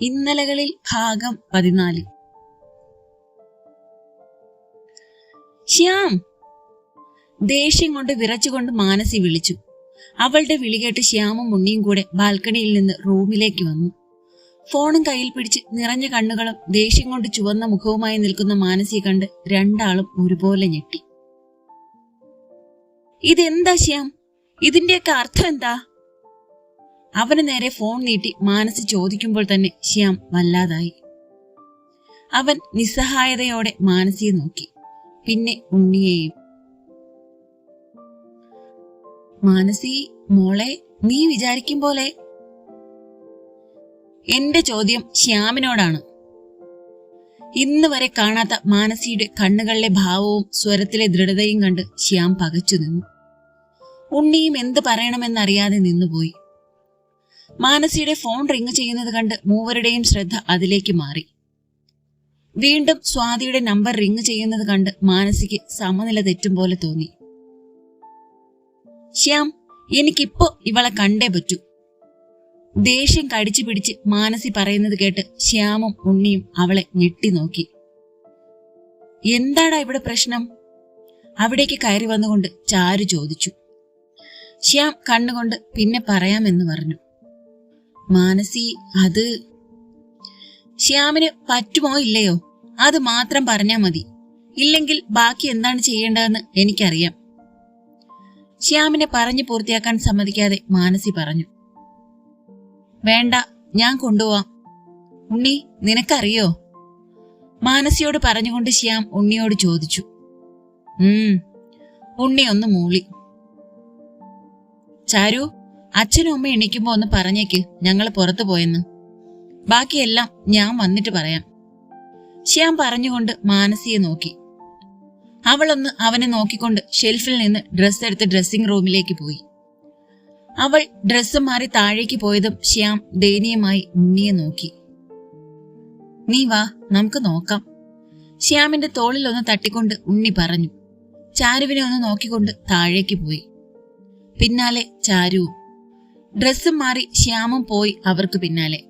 ഇന്നലകളിൽ ഭാഗം പതിനാല്. ശ്യാം! ദേഷ്യം കൊണ്ട് വിറച്ചുകൊണ്ട് മാനസി വിളിച്ചു. അവളുടെ വിളി കേട്ട് ശ്യാമും ഉണ്ണിയും കൂടെ ബാൽക്കണിയിൽ നിന്ന് റൂമിലേക്ക് വന്നു. ഫോണും കയ്യിൽ പിടിച്ച് നിറഞ്ഞ കണ്ണുകളും ദേഷ്യം കൊണ്ട് ചുവന്ന മുഖവുമായി നിൽക്കുന്ന മാനസി കണ്ട് രണ്ടാളും ഒരുപോലെ ഞെട്ടി. ഇതെന്താ ശ്യാം? ഇതിന്റെയൊക്കെ അർത്ഥം എന്താ? അവന് നേരെ ഫോൺ നീട്ടി മാനസ് ചോദിക്കുമ്പോൾ തന്നെ ശ്യാം വല്ലാതായി. അവൻ നിസ്സഹായതയോടെ മാനസിയെ നോക്കി. പിന്നെ ഉണ്ണിയെയും മാനസി മോളെ നീ വിചാരിക്കും പോലെ. എന്റെ ചോദ്യം ശ്യാമിനോടാണ്. ഇന്ന് വരെ കാണാത്ത മാനസിയുടെ കണ്ണുകളിലെ ഭാവവും സ്വരത്തിലെ ദൃഢതയും കണ്ട് ശ്യാം പകച്ചു നിന്നു. ഉണ്ണിയും എന്ത് പറയണമെന്നറിയാതെ നിന്നുപോയി. മാനസിയുടെ ഫോൺ റിങ് ചെയ്യുന്നത് കണ്ട് മൂവരുടെയും ശ്രദ്ധ അതിലേക്ക് മാറി. വീണ്ടും സ്വാതിയുടെ നമ്പർ റിങ് ചെയ്യുന്നത് കണ്ട് മാനസിക്ക് സമനില തെറ്റും പോലെ തോന്നി. ശ്യാം എനിക്കിപ്പോ ഇവളെ കണ്ടേ പറ്റൂ. ദേഷ്യം കടിച്ചു പിടിച്ച് മാനസി പറയുന്നത് കേട്ട് ശ്യാമും ഉണ്ണിയും അവളെ ഞെട്ടി നോക്കി. എന്താടാ ഇവിടെ പ്രശ്നം? അവിടേക്ക് കയറി വന്നുകൊണ്ട് ചാരു ചോദിച്ചു. ശ്യാം കണ്ണുകൊണ്ട് പിന്നെ പറയാമെന്ന് പറഞ്ഞു. മാനസി അത് ശ്യാമിന് പറ്റുമോ ഇല്ലയോ? അത് മാത്രം പറഞ്ഞാ മതി. ഇല്ലെങ്കിൽ ബാക്കി എന്താണ് ചെയ്യേണ്ടതെന്ന് എനിക്കറിയാം. ശ്യാമിനെ പറഞ്ഞു പൂർത്തിയാക്കാൻ സമ്മതിക്കാതെ മാനസി പറഞ്ഞു. വേണ്ട ഞാൻ കൊണ്ടുപോവാം. ഉണ്ണി നിനക്കറിയോ? മാനസിയോട് പറഞ്ഞുകൊണ്ട് ശ്യാം ഉണ്ണിയോട് ചോദിച്ചു. ഉം ഉണ്ണി ഒന്ന് മൂളി. ചാരു അച്ഛനും അമ്മ എണീക്കുമ്പോ ഒന്ന് പറഞ്ഞേക്ക് ഞങ്ങൾ പുറത്തു പോയെന്ന്. ബാക്കിയെല്ലാം ഞാൻ വന്നിട്ട് പറയാം. ശ്യാം പറഞ്ഞുകൊണ്ട് മാനസിയെ നോക്കി. അവളൊന്ന് അവനെ നോക്കിക്കൊണ്ട് ഷെൽഫിൽ നിന്ന് ഡ്രസ്സ് എടുത്ത് ഡ്രസ്സിംഗ് റൂമിലേക്ക് പോയി. അവൾ ഡ്രസ്സ് മാറി താഴേക്ക് പോയതും ശ്യാം ദയനീയമായി ഉണ്ണിയെ നോക്കി. നീ വാ നമുക്ക് നോക്കാം. ശ്യാമിന്റെ തോളിൽ ഒന്ന് തട്ടിക്കൊണ്ട് ഉണ്ണി പറഞ്ഞു. ചാരുവിനെ ഒന്ന് നോക്കിക്കൊണ്ട് താഴേക്ക് പോയി. പിന്നാലെ ചാരുവും ഡ്രസ്സും മാറി ശ്യാമും പോയി അവർക്ക് പിന്നാലെ.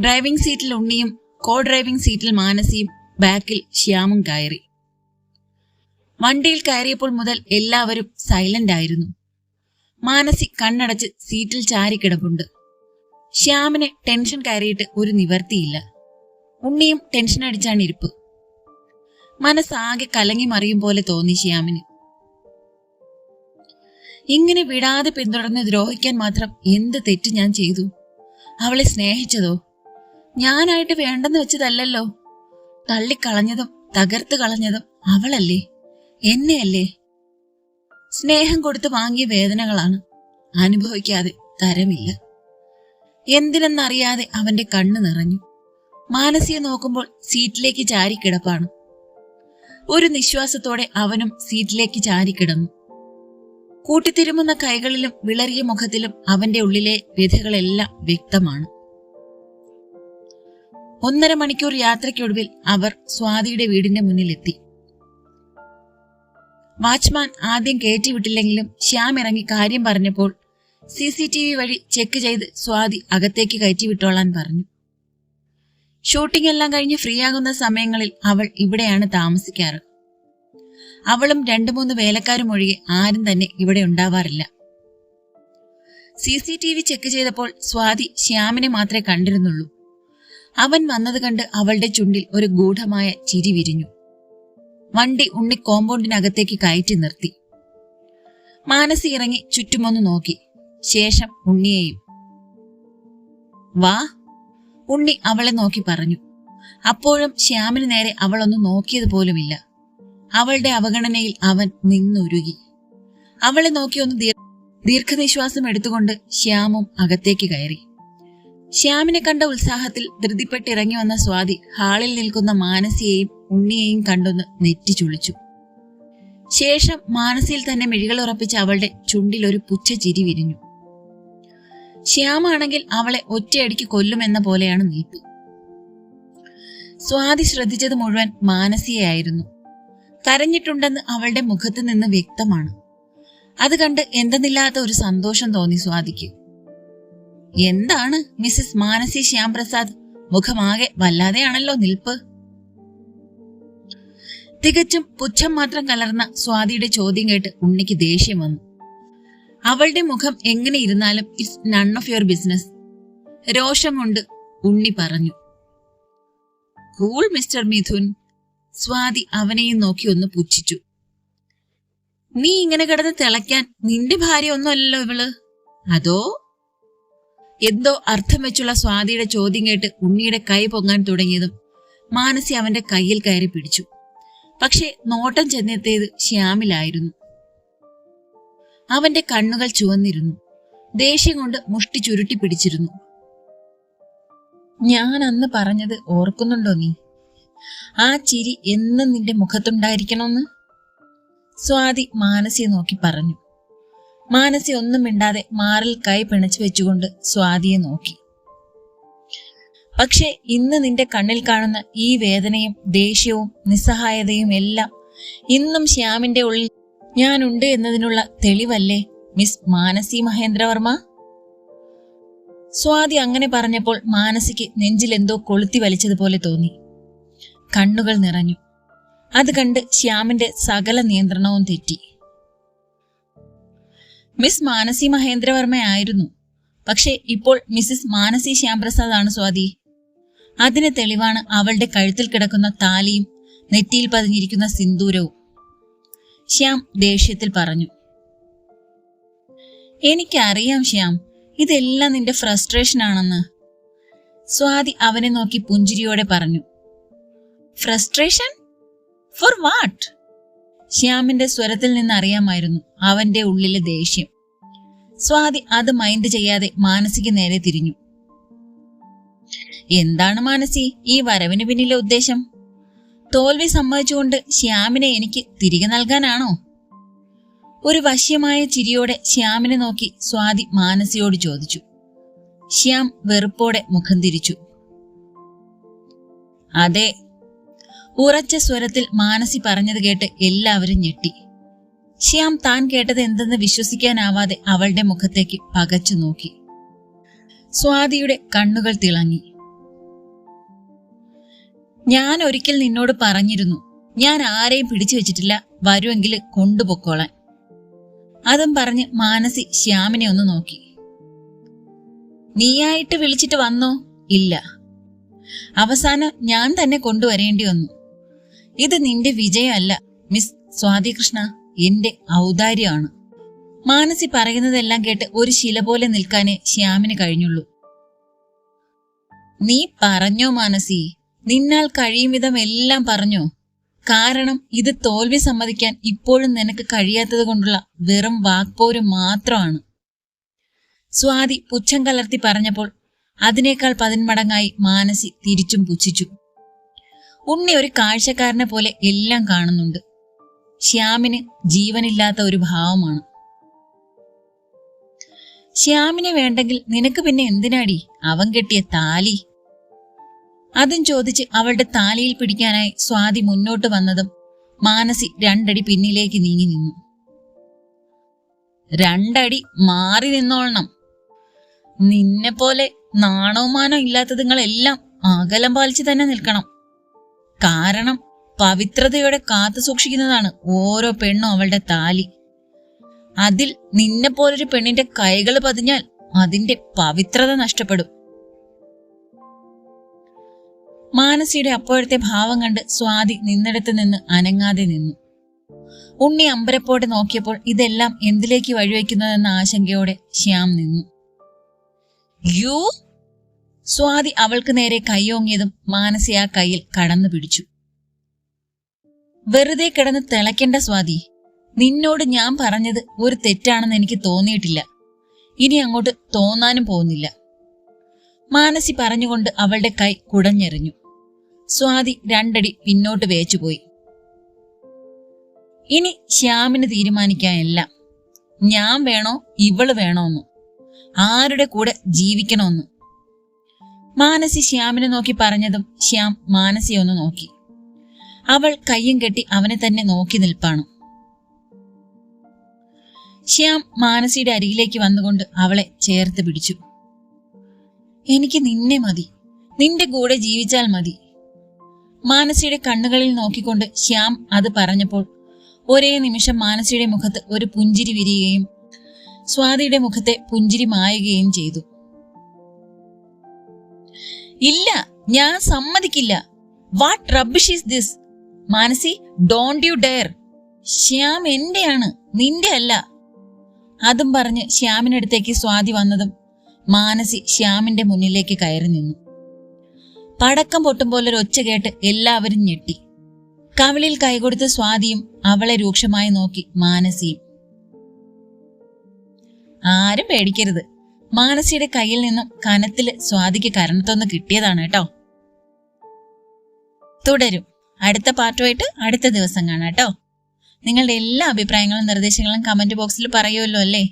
ഡ്രൈവിംഗ് സീറ്റിൽ ഉണ്ണിയും കോ ഡ്രൈവിംഗ് സീറ്റിൽ മാനസിയും ബാക്കിൽ ശ്യാമും കയറി. വണ്ടിയിൽ കയറിയപ്പോൾ മുതൽ എല്ലാവരും സൈലന്റ് ആയിരുന്നു. മാനസി കണ്ണടച്ച് സീറ്റിൽ ചാരിക്കിടപ്പുണ്ട് ശ്യാമിന് ടെൻഷൻ കയറിയിട്ട് ഒരു നിവർത്തിയില്ല. ഉണ്ണിയും ടെൻഷൻ അടിച്ചാണ് ഇരിപ്പ്. മനസ്സാകെ കലങ്ങി മറിയും പോലെ തോന്നി ശ്യാമിന്. ഇങ്ങനെ വിടാതെ പിന്തുടർന്ന് ദ്രോഹിക്കാൻ മാത്രം എന്ത് തെറ്റ് ഞാൻ ചെയ്തു? അവളെ സ്നേഹിച്ചതോ? ഞാനായിട്ട് വേണ്ടെന്ന് വെച്ചതല്ലല്ലോ. തള്ളിക്കളഞ്ഞതും തകർത്ത് കളഞ്ഞതും അവളല്ലേ? എന്നെയല്ലേ? സ്നേഹം കൊടുത്ത് വാങ്ങിയ വേദനകളാണ്. അനുഭവിക്കാതെ തരമില്ല. എന്തിനെന്നറിയാതെ അവന്റെ കണ്ണ് നിറഞ്ഞു. മാനസിയെ നോക്കുമ്പോൾ സീറ്റിലേക്ക് ചാരിക്കിടപ്പാണ്. ഒരു നിശ്വാസത്തോടെ അവനും സീറ്റിലേക്ക് ചാരിക്കിടന്നു. കൂട്ടിത്തിരുമുന്ന കൈകളിലും വിളറിയ മുഖത്തിലും അവന്റെ ഉള്ളിലെ വ്യഥകളെല്ലാം വ്യക്തമാണ്. ഒന്നര മണിക്കൂർ യാത്രയ്ക്കൊടുവിൽ അവർ സ്വാതിയുടെ വീടിന്റെ മുന്നിലെത്തി. വാച്ച്മാൻ ആദ്യം കയറ്റിവിട്ടില്ലെങ്കിലും ശ്യാം ഇറങ്ങി കാര്യം പറഞ്ഞപ്പോൾ സി സി ടി വി വഴി ചെക്ക് ചെയ്ത് സ്വാതി അകത്തേക്ക് കയറ്റിവിട്ടോളാൻ പറഞ്ഞു. ഷൂട്ടിംഗ് എല്ലാം കഴിഞ്ഞ് ഫ്രീ ആകുന്ന സമയങ്ങളിൽ അവൾ ഇവിടെയാണ് താമസിക്കാറ്. അവളും രണ്ടു മൂന്ന് വേലക്കാരും ഒഴികെ ആരും തന്നെ ഇവിടെ ഉണ്ടാവാറില്ല. C C T V check ചെയ്തപ്പോൾ സ്വാതി ശ്യാമിനെ മാത്രമേ കണ്ടിരുന്നുള്ളൂ. അവൻ വന്നത് കണ്ട് അവളുടെ ചുണ്ടിൽ ഒരു ഗൂഢമായ ചിരി വിരിഞ്ഞു. വണ്ടി ഉണ്ണി കോമ്പൗണ്ടിനകത്തേക്ക് കയറ്റി നിർത്തി. മാനസി ഇറങ്ങി ചുറ്റുമൊന്ന് നോക്കി. ശേഷം ഉണ്ണിയെയും. വാ ഉണ്ണി അവളെ നോക്കി പറഞ്ഞു. അപ്പോഴും ശ്യാമിന് നേരെ അവളൊന്ന് നോക്കിയത് പോലുമില്ല. അവളുടെ അവഗണനയിൽ അവൻ നിന്നുരുകി. അവളെ നോക്കി ഒന്ന് ദീർ- ദീർഘനിശ്വാസം എടുത്തുകൊണ്ട് ശ്യാമും അകത്തേക്ക് കയറി. ശ്യാമിനെ കണ്ട ഉത്സാഹത്തിൽ ധൃതിപ്പെട്ടിറങ്ങി വന്ന സ്വാതി ഹാളിൽ നിൽക്കുന്ന മാനസിയെയും ഉണ്ണിയെയും കണ്ടൊന്ന് നെറ്റി ചുളിച്ചു. ശേഷം മാനസിയിൽ തന്നെ മിഴികൾ ഉറപ്പിച്ച അവളുടെ ചുണ്ടിൽ ഒരു പുച്ഛ ചിരി വിരിഞ്ഞു. ശ്യാമാണെങ്കിൽ അവളെ ഒറ്റയടിക്ക് കൊല്ലുമെന്ന പോലെയാണ് നീട്ടു. സ്വാതി ശ്രദ്ധിച്ചത് മുഴുവൻ മാനസിയായിരുന്നു കരഞ്ഞിട്ടുണ്ടെന്ന് അവളുടെ മുഖത്ത് നിന്ന് വ്യക്തമാണ്. അത് കണ്ട് എന്തെന്നില്ലാത്ത ഒരു സന്തോഷം തോന്നി സ്വാതിക്ക്. എന്താണ് മിസ്സിസ് മാനസി ശ്യാംപ്രസാദ്? മുഖമാകെ വല്ലാതെയാണല്ലോ നിൽപ്പ്. തികച്ചും പുച്ഛം മാത്രം കലർന്ന സ്വാതിയുടെ ചോദ്യം കേട്ട് ഉണ്ണിക്ക് ദേഷ്യം വന്നു. അവളുടെ മുഖം എങ്ങനെ ഇരുന്നാലും it's none of your business രോഷം കൊണ്ട് ഉണ്ണി പറഞ്ഞു. കൂൾ മിസ്റ്റർ മിഥുൻ സ്വാതി അവനെയും നോക്കി ഒന്ന് പുച്ഛിച്ചു. നീ ഇങ്ങനെ കിടന്ന് തിളയ്ക്കാൻ നിന്റെ ഭാര്യ ഒന്നുമല്ലല്ലോ ഇവൾ? അതോ? എന്തോ അർത്ഥം വെച്ചുള്ള സ്വാതിയുടെ ചോദ്യം കേട്ട് ഉണ്ണിയുടെ കൈ പൊങ്ങാൻ തുടങ്ങിയതും മാനസി അവന്റെ കയ്യിൽ കയറി പിടിച്ചു. പക്ഷെ നോട്ടം ചെന്നെത്തിയത് ശ്യാമിലായിരുന്നു. അവന്റെ കണ്ണുകൾ ചുവന്നിരുന്നു. ദേഷ്യം കൊണ്ട് മുഷ്ടി ചുരുട്ടി പിടിച്ചിരുന്നു. ഞാൻ അന്ന് പറഞ്ഞത് ഓർക്കുന്നുണ്ടോ നീ? ആ ചിരി എന്നും നിന്റെ മുഖത്തുണ്ടായിരിക്കണമെന്ന് സ്വാതി മാനസിയെ നോക്കി പറഞ്ഞു. മാനസി ഒന്നും മിണ്ടാതെ മാറിൽ കൈ പിണച്ചു വെച്ചുകൊണ്ട് സ്വാതിയെ നോക്കി. പക്ഷെ ഇന്ന് നിന്റെ കണ്ണിൽ കാണുന്ന ഈ വേദനയും ദേഷ്യവും നിസ്സഹായതയും എല്ലാം ഇന്നും ശ്യാമിന്റെ ഉള്ളിൽ ഞാനുണ്ട് എന്നതിനുള്ള തെളിവല്ലേ മിസ് മാനസി മഹേന്ദ്രവർമ്മ? സ്വാതി അങ്ങനെ പറഞ്ഞപ്പോൾ മാനസിക്ക് നെഞ്ചിൽ എന്തോ കൊളുത്തി വലിച്ചതുപോലെ തോന്നി. കണ്ണുകൾ നിറഞ്ഞു. അത് കണ്ട് ശ്യാമിന്റെ സകല നിയന്ത്രണവും തെറ്റി. മിസ് മാനസി മഹേന്ദ്രവർമ്മയായിരുന്നു പക്ഷേ ഇപ്പോൾ മിസ്സിസ് മാനസി ശ്യാംപ്രസാദ് ആണ് സ്വാതി. അതിന് തെളിവാണ് അവളുടെ കഴുത്തിൽ കിടക്കുന്ന താലിയും നെറ്റിയിൽ പതിഞ്ഞിരിക്കുന്ന സിന്ദൂരവും. ശ്യാം ദേഷ്യത്തിൽ പറഞ്ഞു. എനിക്കറിയാം ശ്യാം ഇതെല്ലാം നിന്റെ ഫ്രസ്ട്രേഷൻ ആണെന്ന് സ്വാതി അവനെ നോക്കി പുഞ്ചിരിയോടെ പറഞ്ഞു. ഫ്രസ്ട്രേഷൻ ഫോർ വാട്ട് ശ്യാമിന്റെ സ്വരത്തിൽ നിന്ന് അറിയാമായിരുന്നു അവന്റെ ഉള്ളിലെ ദേഷ്യം. സ്വാതി അത് മൈൻഡ് ചെയ്യാതെ മാനസിക്ക് നേരെ തിരിഞ്ഞു. എന്താണ് മാനസി ഈ വരവിന് പിന്നിലെ ഉദ്ദേശം? തോൽവി സമ്മതിച്ചുകൊണ്ട് ശ്യാമിനെ എനിക്ക് തിരികെ നൽകാനാണോ? ഒരു വശ്യമായ ചിരിയോടെ ശ്യാമിനെ നോക്കി സ്വാതി മാനസിയോട് ചോദിച്ചു. ശ്യാം വെറുപ്പോടെ മുഖം തിരിച്ചു. അതെ ഉറച്ച സ്വരത്തിൽ മാനസി പറഞ്ഞത് കേട്ട് എല്ലാവരും ഞെട്ടി. ശ്യാം താൻ കേട്ടത് എന്തെന്ന് വിശ്വസിക്കാനാവാതെ അവളുടെ മുഖത്തേക്ക് പകച്ചു നോക്കി. സ്വാതിയുടെ കണ്ണുകൾ തിളങ്ങി. ഞാൻ ഒരിക്കൽ നിന്നോട് പറഞ്ഞിരുന്നു ഞാൻ ആരെയും പിടിച്ചു വെച്ചിട്ടില്ല വരുമെങ്കിൽ കൊണ്ടുപൊക്കോളാൻ. അതും പറഞ്ഞ് മാനസി ശ്യാമിനെ ഒന്ന് നോക്കി. നീയായിട്ട് വിളിച്ചിട്ട് വന്നോ? ഇല്ല. അവസാനം ഞാൻ തന്നെ കൊണ്ടുവരേണ്ടി വന്നു. ഇത് നിന്റെ വിജയമല്ല മിസ് സ്വാതികൃഷ്ണ. എന്റെ ഔദാര്യമാണ്. മാനസി പറയുന്നതെല്ലാം കേട്ട് ഒരു ശില പോലെ നിൽക്കാനേ ശ്യാമിന് കഴിഞ്ഞുള്ളൂ. നീ പറഞ്ഞോ മാനസി? നിന്നാൽ കഴിയും വിധം എല്ലാം പറഞ്ഞോ? കാരണം ഇത് തോൽവി സമ്മതിക്കാൻ ഇപ്പോഴും നിനക്ക് കഴിയാത്തത് കൊണ്ടുള്ള വെറും വാക്പോര് മാത്രമാണ്. സ്വാതി പുച്ഛം കലർത്തി പറഞ്ഞപ്പോൾ അതിനേക്കാൾ പതിന്മടങ്ങായി മാനസി തിരിച്ചും പുച്ഛിച്ചു. ഉണ്ണി ഒരു കാഴ്ചക്കാരനെ പോലെ എല്ലാം കാണുന്നുണ്ട്. ശ്യാമിന് ജീവനില്ലാത്ത ഒരു ഭാവമാണ്. ശ്യാമിനെ വേണ്ടെങ്കിൽ നിനക്ക് പിന്നെ എന്തിനാടി? അവൻ കെട്ടിയ താലി. അതും ചോദിച്ച് അവളുടെ താലിയിൽ പിടിക്കാനായി സ്വാതി മുന്നോട്ട് വന്നതും മാനസി രണ്ടടി പിന്നിലേക്ക് നീങ്ങി നിന്നു. രണ്ടടി മാറി നിന്നോളണം. നിന്നെ പോലെ നാണവുമാനോ ഇല്ലാത്തതുങ്ങളെല്ലാം അകലം പാലിച്ച് തന്നെ നിൽക്കണം. കാരണം പവിത്രതയോടെ കാത്തു സൂക്ഷിക്കുന്നതാണ് ഓരോ പെണ്ണും അവളുടെ താലി. അതിൽ നിന്നെ പോലൊരു പെണ്ണിന്റെ കൈകൾ പതിഞ്ഞാൽ അതിന്റെ പവിത്രത നഷ്ടപ്പെടും. മാനസിയുടെ അപ്പോഴത്തെ ഭാവം കണ്ട് സ്വാതി നിന്നിടത്ത് നിന്ന് അനങ്ങാതെ നിന്നു. ഉണ്ണി അമ്പരപ്പോടെ നോക്കിയപ്പോൾ ഇതെല്ലാം എന്തിലേക്ക് വഴിവെക്കുന്നതെന്ന ആശങ്കയോടെ ശ്യാം നിന്നു. യു സ്വാതി അവൾക്ക് നേരെ കൈയോങ്ങിയതും മാനസി ആ കയ്യിൽ കടന്നു പിടിച്ചു. വെറുതെ കിടന്ന് തിളയ്ക്കേണ്ട സ്വാതി നിന്നോട് ഞാൻ പറഞ്ഞത് ഒരു തെറ്റാണെന്ന് എനിക്ക് തോന്നിയിട്ടില്ല. ഇനി അങ്ങോട്ട് തോന്നാനും പോകുന്നില്ല. മാനസി പറഞ്ഞുകൊണ്ട് അവളുടെ കൈ കുടഞ്ഞെറിഞ്ഞു. സ്വാതി രണ്ടടി പിന്നോട്ട് വേച്ചുപോയി ഇനി ശ്യാമിന് എല്ലാം. ഞാൻ വേണോ ഇവൾ വേണോന്ന്. ആരുടെ കൂടെ ജീവിക്കണമെന്ന് മാനസി ശ്യാമിനെ നോക്കി പറഞ്ഞതും ശ്യാം മാനസിയെ ഒന്ന് നോക്കി. അവൾ കയ്യും കെട്ടി അവനെ തന്നെ നോക്കി നിൽപ്പാണ്. ശ്യാം മാനസിയുടെ അരികിലേക്ക് വന്നുകൊണ്ട് അവളെ ചേർത്ത് പിടിച്ചു. എനിക്ക് നിന്നെ മതി. നിന്റെ കൂടെ ജീവിച്ചാൽ മതി. മാനസിയുടെ കണ്ണുകളിൽ നോക്കിക്കൊണ്ട് ശ്യാം അത് പറഞ്ഞപ്പോൾ ഒരേ നിമിഷം മാനസിയുടെ മുഖത്ത് ഒരു പുഞ്ചിരി വിരിയുകയും സ്വാതിയുടെ മുഖത്തെ പുഞ്ചിരി മായുകയും ചെയ്തു. ഇല്ല ഞാൻ സമ്മതിക്കില്ല. What rubbish is this Manasi don't you dare Shyam എന്റെയാണ് നിന്റെ അല്ല. അതും പറഞ്ഞ് ശ്യാമിനടുത്തേക്ക് സ്വാതി വന്നതും മാനസി ശ്യാമിന്റെ മുന്നിലേക്ക് കയറി നിന്നു. പടക്കം പൊട്ടുമ്പോൾ ഒരു ഒച്ച കേട്ട് എല്ലാവരും ഞെട്ടി. കവിളിൽ കൈകൊടുത്ത സ്വാതിയും അവളെ രൂക്ഷമായി നോക്കി മാനസിയും. ആരും പേടിക്കരുത്. മാനസിയുടെ കയ്യിൽ നിന്നും കനത്തിൽ സ്വാതിക്ക് കരണത്തൊന്ന് കിട്ടിയതാണ് കേട്ടോ. തുടരും. അടുത്ത പാർട്ടുമായിട്ട് അടുത്ത ദിവസം കാണാം കേട്ടോ. നിങ്ങളുടെ എല്ലാ അഭിപ്രായങ്ങളും നിർദ്ദേശങ്ങളും കമന്റ് ബോക്സിൽ പറയുമല്ലോ അല്ലേ?